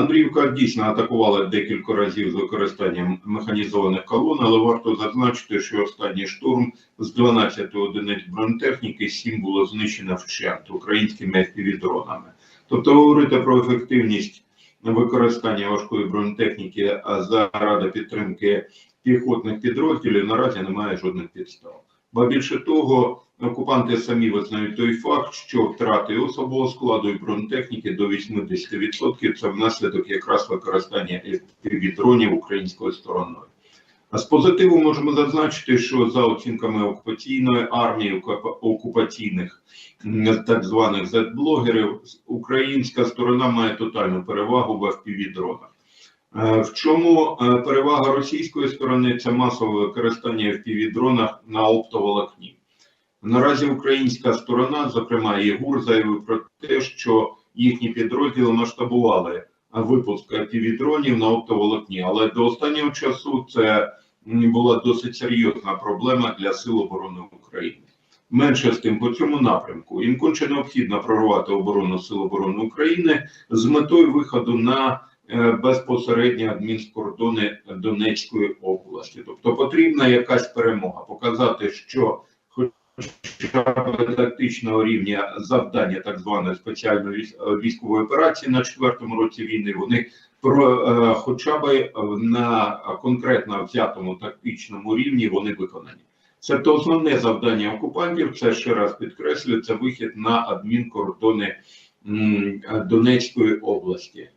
Андріївка дійсно атакувала декілька разів з використанням механізованих колон, але варто зазначити, що останній штурм з 12 одиниць бронетехніки 7 було знищено вщент українськими FPV-дронами. Тобто говорити про ефективність використання важкої бронетехніки заради підтримки піхотних підрозділів наразі немає жодних підстав. Ба більше того, окупанти самі визнають той факт, що втрати особового складу і бронетехніки до 80% це внаслідок якраз використання FPV-дронів українською стороною. А з позитиву можемо зазначити, що за оцінками окупаційної армії, окупаційних так званих Z-блогерів, українська сторона має тотальну перевагу в FPV-дронах. Е, В чому е, перевага російської сторони це масове використання FPV-дронах на оптоволокні. Наразі українська сторона, зокрема ЄГУР, заявив про те, що їхні підрозділи масштабували випуск FPV-дронів на оптоволокні, але до останнього часу це була досить серйозна проблема для Сил оборони України. Менше з тим по цьому напрямку їм конче необхідно прорвати оборону Сил оборони України з метою виходу на е, безпосередні адмінкордони Донецької області. Тобто потрібна якась перемога, показати, що тактичного рівня завдання так званої спеціальної е, військової операції на четвертому році війни, вони про е, хоча б на конкретно взятому тактичному рівні вони виконані. Це основне завдання окупантів. Це ще раз підкреслюю, це вихід на адмінкордони Донецької області.